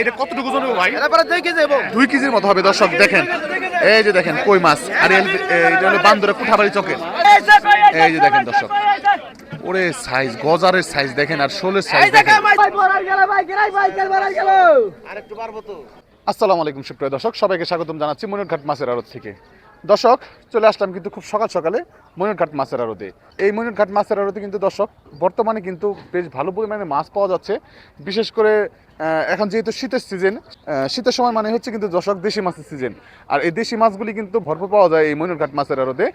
এটা কতটুকু জন ভাই? দুই কেজি এবং দুই কেজির মতো হবে দর্শক দেখেন। এই যে দেখেন কই মাছ? আর এই- হলো বান্দরে কুঠাবাড়ি চকের। এই যে দেখেন দর্শক। ওরে সাইজ গজারের সাইজ দেখেন আর শোলের সাইজ দেখেন। ভাই বড়াই গেল ভাই গেলাই ভাই গেল বড়াই গেল। আসসালামু আলাইকুম সুপ্রিয় দর্শক সবাইকে স্বাগতম জানাচ্ছি মনিরঘাট মাছের আড়ত থেকে। দর্শক, চলে আসলাম কিন্তু খুব সকাল সকালে মনিরঘাট মাছের আড়তে। এই মনিরঘাট মাছের আড়তে কিন্তু দর্শক, বর্তমানে কিন্তু বেশ ভালো পরিমাণে মাছ পাওয়া যাচ্ছে। বিশেষ করে এখন যেহেতু শীতের সিজন শীতের সময় মানে হচ্ছে কিন্তু দর্শক দেশি মাছের সিজন আর এই দেশি মাছগুলি কিন্তু ভরপুর পাওয়া যায় এই মনিরঘাট মাছের আড়তে।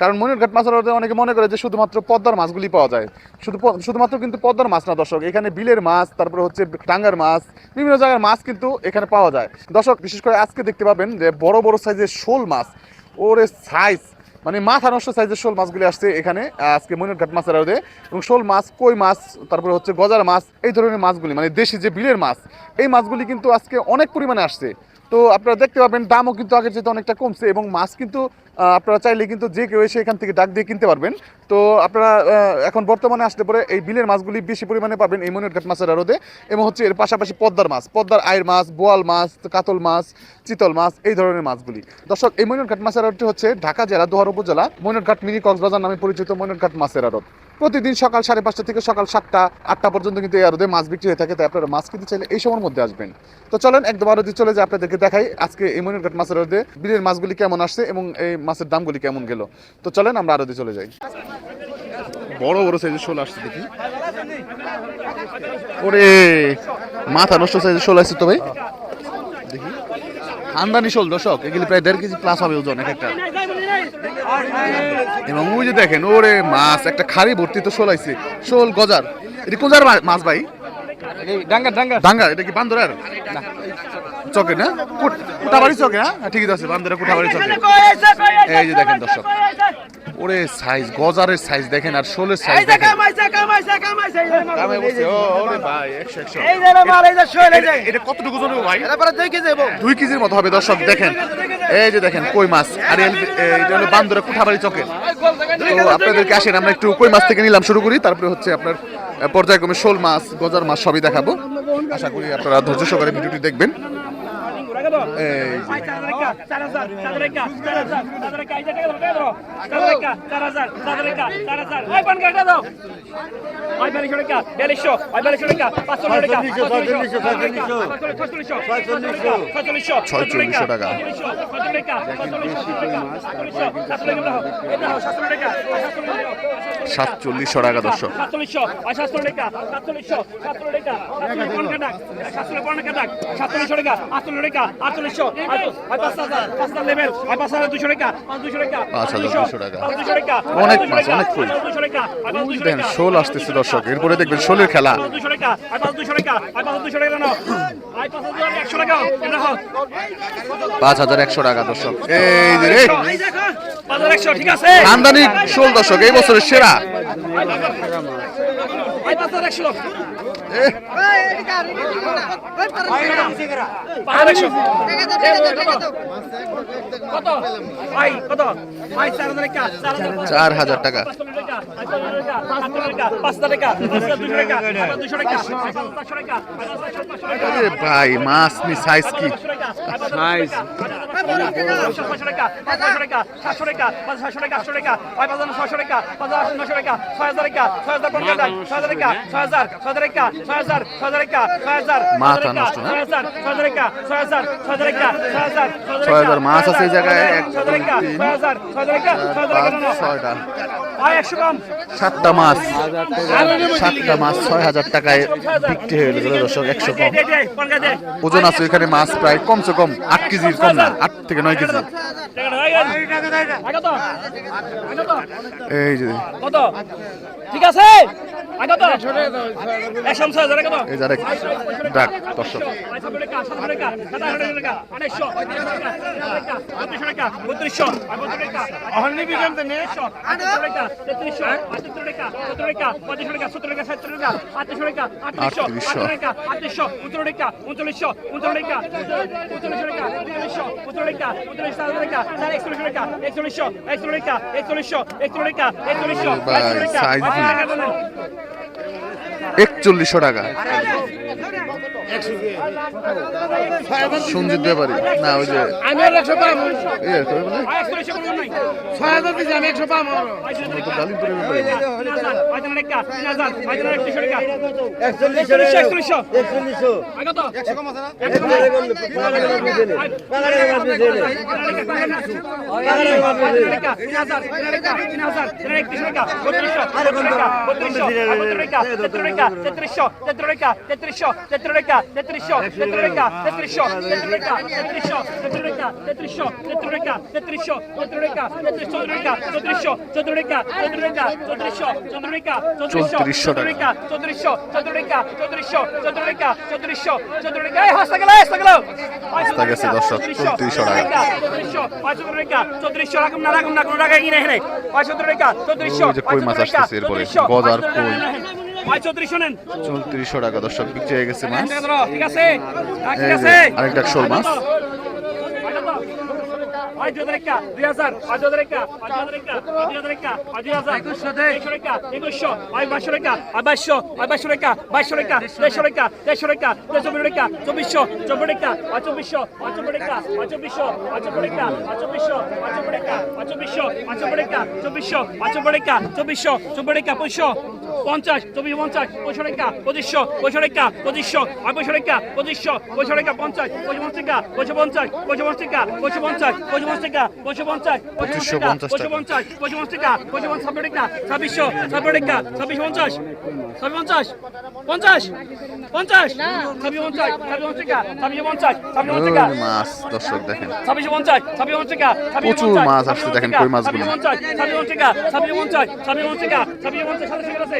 কারণ মনিরঘাট মাছের আড়তে অনেকে মনে করে যে শুধুমাত্র পদ্মার মাছগুলি পাওয়া যায়। শুধু শুধুমাত্র কিন্তু পদ্মার মাছ না দর্শক, এখানে বিলের মাছ, তারপরে হচ্ছে টাঙ্গার মাছ, বিভিন্ন জায়গার মাছ কিন্তু এখানে পাওয়া যায়। দর্শক, বিশেষ করে আজকে দেখতে পাবেন যে বড় বড় সাইজের শোল মাছ ওরে সাইজ মানে মাথা নষ্ট সাইজের শোল মাছগুলি আসছে এখানে, আজকে মনিরঘাট মাছের আড়তে। এবং শোল মাছ, কই মাছ, তারপরে হচ্ছে গজার মাছ, এই ধরনের মাছগুলি মানে দেশি যে বিলের মাছ, এই মাছগুলি কিন্তু আজকে অনেক পরিমাণে আসছে। তো আপনারা দেখতে পাবেন, দামও কিন্তু আগের চেয়ে অনেকটা কমছে এবং মাছ কিন্তু আপনারা চাইলে কিন্তু যে কেউ এসে এখান থেকে ডাক দিয়ে কিনতে পারবেন। তো আপনারা এখন বর্তমানে আসলে পরে এই বিলের মাছগুলি বেশি পরিমাণে পাবেন এই মনিরঘাট মাছের আড়তে এবং হচ্ছে এর পাশাপাশি পদ্মার মাছ, পদ্মার আয়ের মাছ, বোয়াল মাছ, কাতল মাছ, চিতল মাছ, এই ধরনের মাছগুলি। দর্শক, এই মনিরঘাট মাছের আড়তটি হচ্ছে ঢাকা জেলা, দোহার উপজেলা মনিরঘাট মিনি কক্সবাজার নামে পরিচিত মনিরঘাট মাছের আড়ত। প্রতিদিন সকাল সাড়ে পাঁচটা থেকে সকাল সাতটা, আটটা পর্যন্ত কিন্তু এই আড়তে মাছ বিক্রি হয়ে থাকে, তাই আপনারা মাছ কিনতে চাইলে এই সময়ের মধ্যে আসবেন। তো চলেন, একদম আরতি চলে যায় আপনাদেরকে দেখাই আজকে এই মনিরঘাট মাছের আড়তে বিলের মাছগুলি কেমন আসছে এবং এই মাছের দামগুলি কেমন গেল। তো চলেন, আমরা আরতি চলে যাই। বড় বড় সাইজের শোল আসছে দেখি। ওরে, মাথা নষ্ট সাইজের শোল আসছে তো ভাই। খানদানি শোল দর্শক এগুলি প্রায় দেড় কেজি প্লাস হবে ওজন এক একটা। এবং ওই যে দেখেন ওরে মাছ একটা খাড়ি ভর্তি তো শোল আইছে। শোল গজার। এটা কোজার মাছ ভাই? ডাঙ্গা ডাঙ্গা ডাঙ্গা এটা কি বান্দরের? চকে না কুট- কুটাবাড়ি চকে হ্যাঁ, ঠিকই তো আছে বান্দরের কুটাবাড়ি চকে এই যে দেখেন দর্শক ওরে সাইজ গজারের সাইজ দেখেন আর শোলের সাইজ দেখেন কামাইছে কামাইছে কামাইছে এই যে মাল, দামে এই বলছে যে- ও ওরে ভাই 100 100 এই যে রে মাল এই যে শৈল এই যে এটা- এটা কতটুকু জন ভাই এটা দুই কেজির মতো হবে দর্শক দেখেন এই যে দেখেন কই মাছ আর এইটা হলো বান্দরের কুঠাবাড়ি চকের তো আপনাদেরকে আসেন আমরা একটু কই মাছ থেকে নিলাম শুরু করি তারপরে হচ্ছে আপনার পর্যায়ক্রমে শোল মাছ গজার মাছ সবই দেখাবো আশা করি আপনারা ধৈর্য সহকারে ভিডিওটি দেখবেন। ছয়চল্লিশশো টাকা সাতচল্লিশশো টাকা দর্শক সাতচল্লিশশো সাতচল্লিশ টাকা আটচল্লিশশো পাঁচ হাজার লেভেল পাঁচ হাজার দুশো টাকা পাঁচ দুশো টাকা পাঁচ হাজার দুশো টাকা। পাঁচ দুশো টাকা অনেক মাছ, অনেক কই। দুশো টাকা পাঁচ ওই যে দুশো দেখেন টাকা শোল আসতেছে দর্শক এরপরে দেখবেন শোলের খেলা পাঁচ দুশো টাকা দুশো টাকা দুশো টাকা নাও পাঁচ হাজার একশো টাকা দর্শক এই যে রে খানদানি শোল দর্শক এই বছরের সেরা এই পাঁচ হাজার একশো এহ, পাঁচ হাজার একশো কত ভাই কত ভাই চার হাজার টাকা চার হাজার চার হাজার মাছ নি সাইজ কি সাইজ মাথা নষ্ট না? ছয় হাজার মাছ আছে এই জায়গায় ছয়টা। সাতটা মাছ সাতটা মাছ ছয় হাজার টাকায় বিক্রি হয়ে গেল দর্শক একশো কম। ওজন আছে এখানে মাছ প্রায় কমসে কম আট কেজির কম না আট থেকে নয় কেজি। এই যে। ঠিক আছে? আগে তো একশো ছয় হাজার কত এই যারা ডাক দর্শক একচল্লিশশো টাকা। সঞ্জিত ব্যাপারী না ওই যে আমি একশো পাম ছয় হাজার দিচ্ছি আমি একশো পাম তেত্রিশশো তেত্রিশশো তেত্রিশশো তেত্রিশশো Tetrišo, Tetrika, Tetrišo, Tetrika, Tetrišo, Tetrika, Tetrišo, Tetrika, Tetrišo, Tetrika, Tetrišo, Tetrišo, Tetrika, Tetrika, Tetrišo, Tetrika, Tetrišo, Tetrika, Tetrišo, Tetrika, Tetrišo, Tetrika, Tetrišo, Tetrika, এই হাসতে গেল হাসতে গেল হাসতে গেছে দর্শক 3300 টাকা 3300 টাকা 3300 রকম না রকম না কোনো টাকা কিনে এখানে 500 টাকা 3300 কই মাছ আসছে এরপরে গজার কই চৌত্রিশশো টাকা দর্শক বিক্রি হয়ে গেছে মাছ। আরেকটা শোল মাছ। চব্বিশশো পঞ্চাশ চব্বিশ পঞ্চাশ পঁয়ষট্টি পঁচিশশো পঁয়ষট্টি পঁচিশশো পঁয়ষট্টি পঁচিশশো পঁয়ষট্টি পঞ্চাশ পঁচিশ রেখা পঞ্চাশ পঁচিশ রেখা পঞ্চাশ পঁচিশ রেখা পঞ্চাশ পঁচিশ রেখা পঞ্চাশ পঁচিশ রেখা পঞ্চাশ রেখা ছাব্বিশশো ছাব্বিশ ছাব্বিশ পঞ্চাশ ছাব্বিশ পঞ্চাশ পঞ্চাশ পঞ্চাশ ছাব্বিশ পঞ্চাশ ছাব্বিশ পঞ্চাশ ছাব্বিশ পঞ্চাশ ছাব্বিশ পঞ্চাশ ছাব্বিশ পঞ্চাশ ছাব্বিশ ছাব্বিশ পঞ্চাশ ছাব্বিশ ছাব্বিশ পঞ্চাশ ছাব্বিশ পঞ্চাশ ছাব্বিশ পঞ্চাশ আছে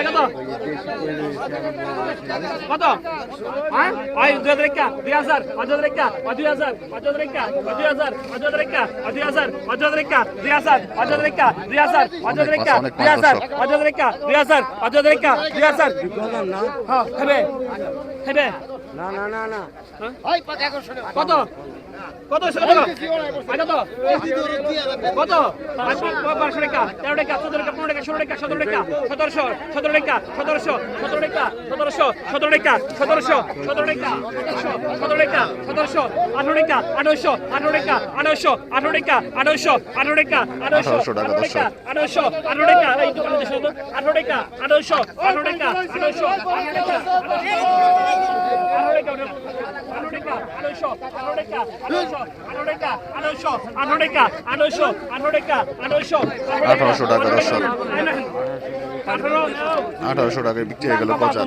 কত কত? হ্যাঁ? দুই হাজার একা দুই হাজার পাঁচ হাজার একা পাঁচ দুই হাজার পাঁচ হাজার একা পাঁচ দুই হাজার পাঁচ হাজার একা পাঁচ দুই হাজার পাঁচ হাজার একা দুই হাজার পাঁচ হাজার একা দুই হাজার পাঁচ হাজার একা দুই হাজার পাঁচ হাজার একা দুই হাজার পাঁচ হাজার একা দুই হাজার। হ্যাঁ হেবে। হেবে। না না না না। কত? কত কত কত বারোশো টাকা তেরো টাকা চোদ্দ টাকা পনেরো টাকা ষোলো টাকা সতেরো টাকা সতেরোশো সতেরো টাকা সতেরোশো সতেরো টাকা সতেরোশো সতেরো টাকা সতেরোশো সতেরো টাকা সতেরো টাকা সতেরোশো আঠারো টাকা আঠারোশো আঠারো টাকা আঠারোশো আঠারো টাকা আঠারোশো আঠারো টাকা আঠারোশো 1800 টাকা, আঠারোশো আঠারো টাকা এই দোকানে আঠারো টাকা আঠারোশো আঠারো টাকা আঠারোশো আঠারো টাকা আঠারো টাকা আঠারো টাকা আঠারোশো আঠারো টাকা আঠারোশো টাকা দর্শক আঠারোশো টাকায় বিক্রি হয়ে গেল গজার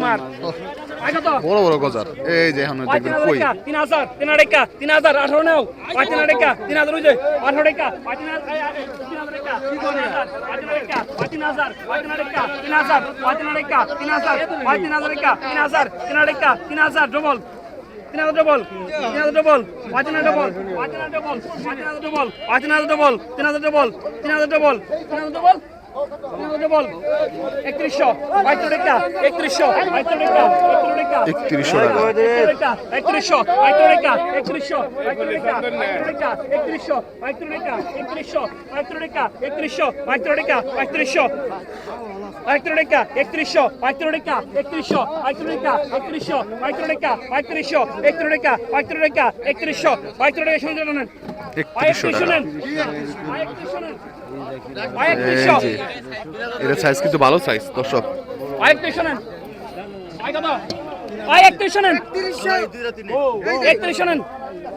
বড় বড় গজার এই যে এখন দেখবেন কই তিন হাজার তিন আড়াইকা তিন হাজার আঠারো নাও পাঁচ তিন আড়াইকা তিন হাজার ওই যে আঠারো পাঁচ তিন হাজার তিন হাজার ডবল তিন হাজার ডবল তিন হাজার ডবল পাঁচ হাজার ডবল পাঁচ হাজার ডবল পাঁচ হাজার পাঁচ তিন হাজার ডবল তিন হাজার ডবল তিন হাজার ডবল একত্রিশশো টাকা একত্রিশশো টাকা একত্রিশ টাকা 3100 টাকা একত্রিশশো টাকা একত্রিশশো একত্রিশশো টাকা একত্রিশশো টাকা একত্রিশশো টাকা একত্রিশশো টাকা একত্রিশশো টাকা আয়ত্রিশ টাকা একত্রিশশো আয়ত্রিশ টাকা একত্রিশশো আয়ত্রিশ টাকা একত্রিশশো আয়ত্রিশ টাকা আয়ত্রিশশো একত্রিশ টাকা আয়ত্রিশ টাকা একত্রিশশো আয়ত্রিশ টাকা শুনে কিন্তু ভালো সাইজ দর্শক আয়ত্রিশ শোনেন আয় কত আয় একত্রিশ শোনেন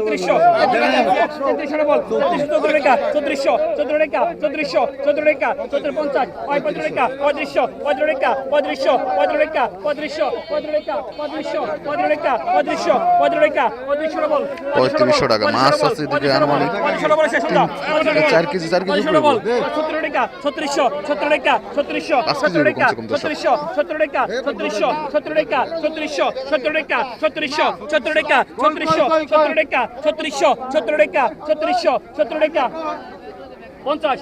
তেত্রিশশো তেত্রিশশো বল। তেত্রিশশো চোদ্দ টাকা। চৌত্রিশশো চোদ্দ টাকা। চৌত্রিশশো চোদ্দ টাকা। চোদ্দ পঞ্চাশ। পঁয়ত্রিশ টাকা। পঁয়ত্রিশশো পঁয়ত্রিশ টাকা। পঁয়ত্রিশশো পঁয়ত্রিশ টাকা। পঁয়ত্রিশশো পঁয়ত্রিশ টাকা। পঁয়ত্রিশশো পঁয়ত্রিশ টাকা। পঁয়ত্রিশশো পঁয়ত্রিশ টাকা। পঁয়ত্রিশশো বল। পঁয়ত্রিশশো টাকা। মাছ আছে এদিকে আনুমানিক চার কেজি, চার কেজি। সত্তর টাকা ছত্রিশশো সত্তর টাকা ছত্রিশশো সত্তর টাকা কমসে কম দশ। ছত্রিশশো সত্তর টাকা ছত্রিশশো সত্তর টাকা ছত্রিশশো সত্তর টাকা ছত্রিশশো সত্তর টাকা ছত্রিশশো সত্তর টাকা ছত্রিশশো সত্তর টাকা ছত্রিশশো। সত্তর টাকা পঞ্চাশ।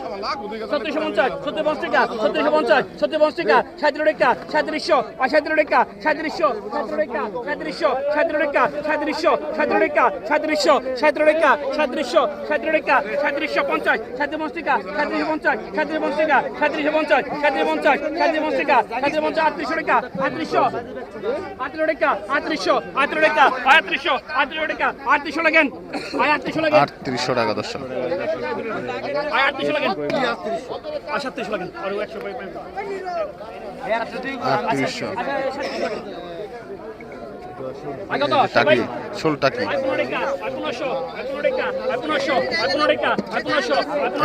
সত্তরশো পঞ্চাশ সত্তর পঞ্চাশ টাকা সত্তরশো পঞ্চাশ সত্তর পঞ্চাশ টাকা সাঁত্রিশ টাকা সাঁত্রিশশো আর সাঁত্রিশ টাকা সাঁত্রিশশো সাঁত্রিশ টাকা সাঁত্রিশশো সাঁত্রিশ টাকা সাঁত্রিশশো সাঁত্রিশ টাকা সাঁত্রিশশো সাঁত্রিশ টাকা সাঁত্রিশশো সাঁত্রিশ টাকা সাঁত্রিশশো পঞ্চাশ সাঁত্রিশ পঞ্চাশ টাকা সাঁত্রিশ পঞ্চাশ সাঁত্রিশ পঞ্চাশ টাকা সাঁত্রিশ পঞ্চাশ সাঁত্রিশ পঞ্চাশ সাঁত্রিশ পঞ্চাশ টাকা সাঁত্রিশ পঞ্চাশ আটত্রিশশো টাকা আটত্রিশশো আটত্রিশ টাকা আটত্রিশশো আটত্রিশ টাকা আটত্রিশশো আটত্রিশ টাকা আটত্রিশশো লাগেন আটত্রিশশো লাগেন আটত্রিশশো টাকা দর্শক। টাকি ষোল টাকি।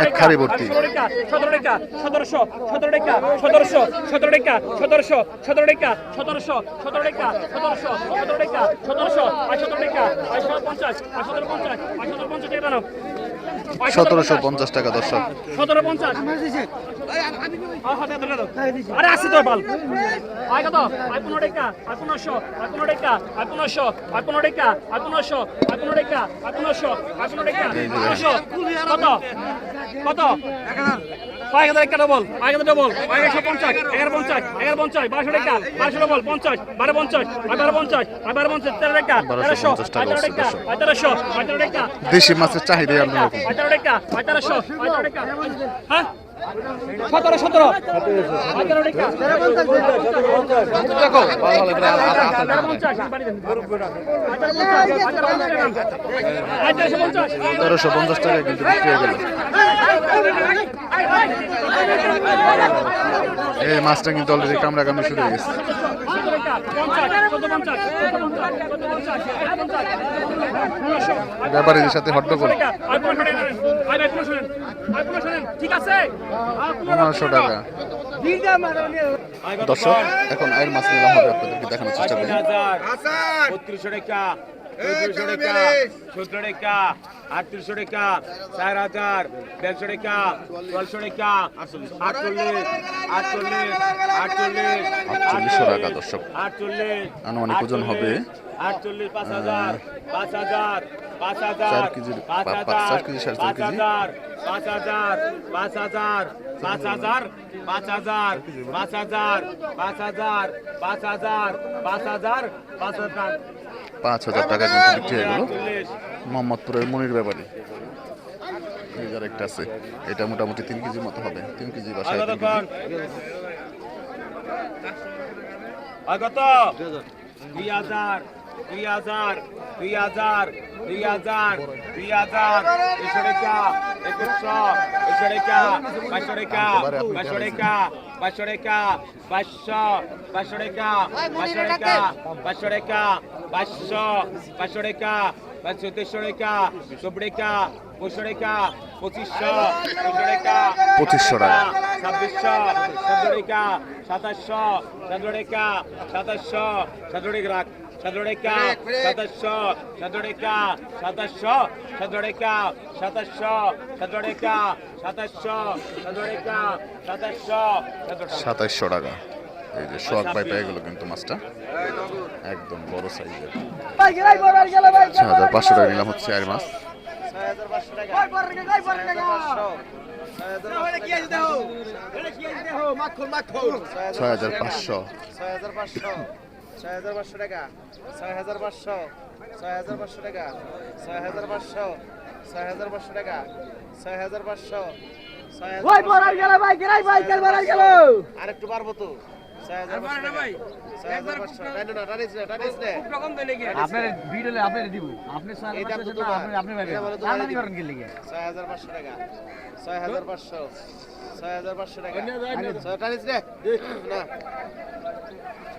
এক খারে ভর্তি। সতেরো টাকা সতেরোশো সতেরো টাকা সতেরোশো সতেরো টাকা সতেরোশো সতেরো টাকা সতেরোশো সতেরো টাকা সতেরোশো সতেরো টাকা সতেরোশো আটশো টাকা আটশো পঞ্চাশ আটশো পঞ্চাশ আটশো পঞ্চাশ টাকা সতেরোশো পঞ্চাশ টাকা, দর্শক। সতেরো পঞ্চাশ? আরে আসি তো, বাল। আয় কত? আয় পনেরো টাকা, আয় পনেরোশো, আয় পনেরো টাকা, আয় পনেরোশো, আয় পনেরো টাকা, আয় পনেরোশো, আয় কত? পাঁচ হাজার একটা ডবল পাঁচ হাজার ডবল এগারোশো পঞ্চাশ এগারো পঞ্চাশ এগারো পঞ্চাশ বারোশো টাকা বারোশো ডবল পঞ্চাশ বারো পঞ্চাশ আর বারো পঞ্চাশ আর বারো পঞ্চাশ তেরো টাকা তেরোশো আর তেরো টাকা টাকা দেশি মাছের চাহিদা অন্যরকম। আঠারো টাকা আঠারোশো আঠারো টাকা হ্যাঁ? সতেরো সতেরো। তেরোশো পঞ্চাশ টাকা কিন্তু বিক্রি হয়ে গেল। এই মাছটা কিন্তু অলরেডি কামড়াকামড়ি শুরু হয়ে গেছে। ব্যাপারীদের সাথে হট্টগোল। ঠিক আছে? পনেরোশো টাকা। দর্শক এখন আয়ের মাছ নিলাম হবে আপনাদেরকে দেখানোর চেষ্টা করি। বত্রিশশো টাকা সতেরো টাকা আটত্রিশশো টাকা চার হাজার দেড়শো টাকা চুয়াল্লিশশো টাকা আটচল্লিশ আটচল্লিশ আটচল্লিশ আটচল্লিশশো টাকা দর্শক আটচল্লিশ আনুমানিক ওজন হবে আটচল্লিশ পাঁচ হাজার পাঁচ হাজার পাঁচ হাজার পাঁচ হাজার পাঁচ। হাজার পাঁচ হাজার পাঁচ হাজার পাঁচ হাজার পাঁচ হাজার পাঁচ হাজার পাঁচ হাজার পাঁচ হাজার পাঁচ হাজার পাঁচ হাজার পাঁচ হাজার টাকা কিন্তু বিক্রি হয়ে গেল। মোহাম্মদপুরের মনির ব্যাপারী। একটা আছে। এটা মোটামুটি তিন কেজির মতো হবে। তিন কেজি বা সাড়ে তিন কতক্ষণ কেজি। কত দুই হাজার দুই হাজার দুই হাজার দুই হাজার দুই হাজার। টাকা একুশশো দুইশো টাকা টাকা বাইশশো টাকা বাইশশো টাকা বাইশশো বাইশশো টাকা বাইশশো তেইশশো টাকা চব্বিশ টাকা পঁচিশশো টাকা পঁচিশশো পঁচিশশো টাকা পঁচিশশো টাকা। ছাব্বিশশো সতেরো টাকা সাতাশশো সতেরো টাকা সাতাশশো সতেরো টাকা রাখ সতেরো টাকা সাতাশশো সতেরো টাকা সাতাশশো সতেরো টাকা সাতাশশো সতেরো টাকা সাতাশশো সতেরো টাকা সাতাশশো সাতাইশশো টাকা এই যে সোয়াক পাই পেয়ে গেল কিন্তু মাছটা। একদম বড় সাইজের। ছয় হাজার পাঁচশো টাকা নিলাম হচ্ছে আর মাছ। ছয় হাজার পাঁচশো। ছয় হাজার পাঁচশো ছয় হাজার পাঁচশো টাকা ছয় হাজার পাঁচশো ছয় হাজার পাঁচশো টাকা ছয় হাজার পাঁচশো ছয় হাজার পাঁচশো টাকা ছয় হাজার পাঁচশো ছয় হাজার আর একটু পারব তো। আপনার ভিড় হলে আপনার দিব। আপনি আপনি আপনি করেন গেলে ছয় হাজার পাঁচশো টাকা। ছয় হাজার পাঁচশো। ছয় হাজার পাঁচশো টাকা। না।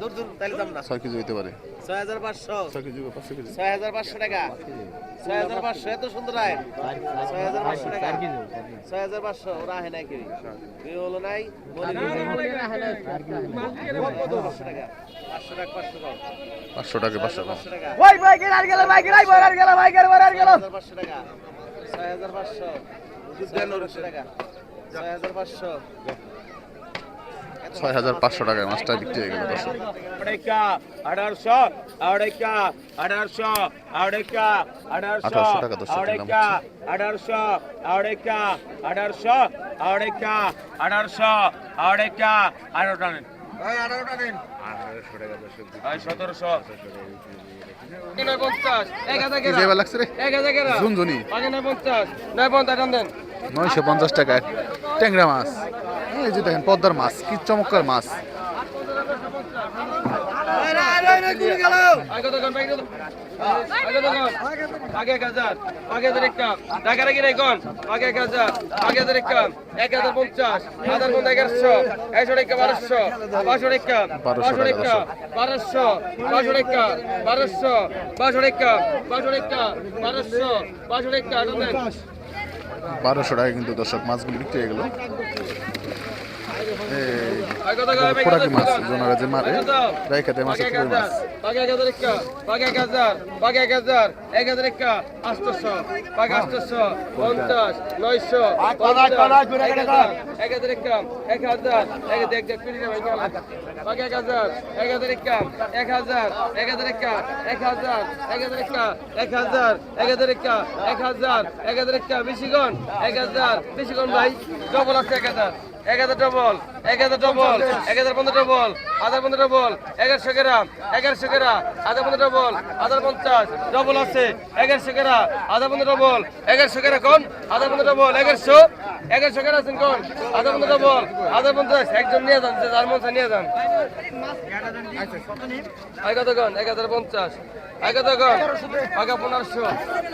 দূর দূর তাহলে দাম না। 6 কেজি হইতে পারে। 6500 6 কেজি 500 কেজি। 6500 টাকা। 6500 এত সুন্দর আয়। 6500 টাকা। 6500 ওরা আহে নাই কি তুই হলো নাই বলি আহে নাই। 500 টাকা 500 টাকা 500 টাকা 500 টাকা। ওই ভাই গেলার গেল ভাই গেলাই বরার গেল ভাই গেল। বরার গেল 6500 টাকা। 6500 6500 টাকা 6500 ছয় হাজার পাঁচশো টাকায় মাছটা বিক্রি হয়ে গেল দর্শক আঠারোশো আঠারোশো টাকা দর্শক আঠারোশো আঠারোশো আঠারোশো আঠারো টানেন সতেরোশো এক হাজার এক হাজার জুন জুনি পঞ্চাশ নয় পঞ্চাশ দেন নয়শো পঞ্চাশ টাকা ট্যাংরা মাছ এই যে দেখেন পদ্মার মাছ কি চমৎকার মাছ বারোশো বারোশো টাকা কিন্তু দর্শক মাছগুলো বিক্রি হয়ে গেল। ফোটাকি মাছ জোনারা যে মারে রাইখা দেয় মাছের পুরো মাছ পাগে এক হাজার একটা পাগে এক হাজার পাগে এক হাজার এক হাজার একটা আটশোশো পাগে আটশোশো পঞ্চাশ নয়শো এক হাজার এক এক হাজার এক দেখ দেখ পাগে এক হাজার এক হাজার এক হাজার এক হাজার একটা এক হাজার এক হাজার এক হাজার এক হাজার এক হাজার এক হাজার বেশিগণ এক হাজার বেশিগণ ভাই ডবল আছে এক হাজার এক হাজার ডবল এক হাজার ডবল এক হাজার পনেরো বল হাজার পনেরো ডবল এগারোশো গ্রাম এগারোশো গ্রাম, হাজার পনেরো ডবল হাজার পঞ্চাশ ডবল আছে এগারোশো গ্রাম, হাজার পনেরো ডবল এগারোশো গ্রাম কোন? হাজার ডবল এগারোশো এগারোশো গ্রাম আছেন কোন? হাজার পনেরো বল হাজার পঞ্চাশ, একজন নিয়ে যান যার মন নিয়ে যান। কোন এক হাজার পঞ্চাশ। কত কোন আগে পনেরোশো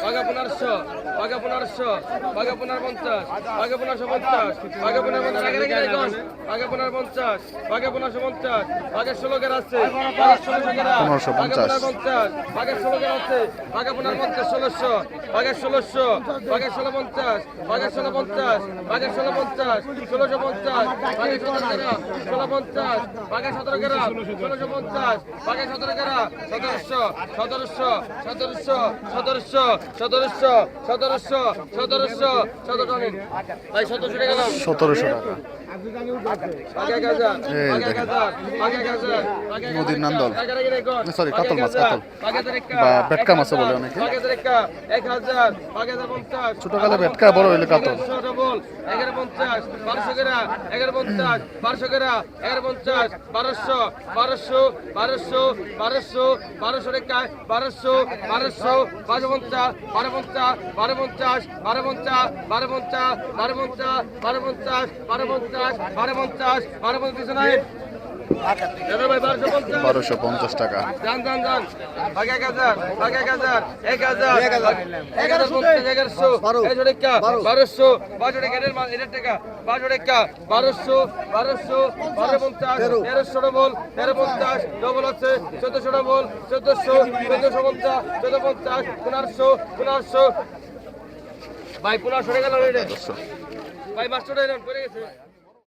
আগে পনেরোশো আগে পনেরোশো আগে পনেরো পঞ্চাশ আগে পনেরোশো পঞ্চাশ আগে পনেরো পঞ্চাশ। রেখে কোন আগে পনেরো পঞ্চাশ আগে পনেরোশো পঞ্চাশ আগে ষোলো গের আছে। পনেরোশো পঞ্চাশ। আগে ষোলো গের আছে। আগে পনেরো পঞ্চাশ ষোলোশো আগে ষোলোশো আগে ষোলো পঞ্চাশ আগে ষোলো পঞ্চাশ আগে ষোলো পঞ্চাশ ষোলোশো পঞ্চাশ আগে ষোলো পঞ্চাশ আগে সতেরো গেরা ষোলোশো পঞ্চাশ বাকি সতেরো গেরা সতেরোশো সতেরোশো সতেরোশো সতেরোশো সতেরোশো সতেরোশো সতেরোশো সতেরোশো সতেরোশো টাকা সতেরোশো টাকা নদীর নান্দল। Sorry, কাতল মাছ, কাতল। বা ভেটকা মাছও বলে অনেকে। পঞ্চাশ ছোটকালে ভেটকা, বড় হইলে কাতল। বারোশো বারোশো বারোশো বারোশো বারোশো রেখা বারোশো বারোশো বারো পঞ্চাশ বারো পঞ্চাশ বারো পঞ্চাশ বারো পঞ্চাশ বারো পঞ্চাশ বারো পঞ্চাশ বারো পঞ্চাশ বারো পঞ্চাশ বারো পঞ্চাশ বারো পঞ্চাশ। বারোশো পঞ্চাশ টাকা। বারোশো। বারোশো পঞ্চাশ তেরোশো ডবল তেরো পঞ্চাশ ডবল আছে চোদ্দশো ডবল চোদ্দশো চোদ্দশো পঞ্চাশ চোদ্দ পঞ্চাশ পনেরোশো পনেরোশো। ভাই পনেরোশো টাকা ভাই মাস্টার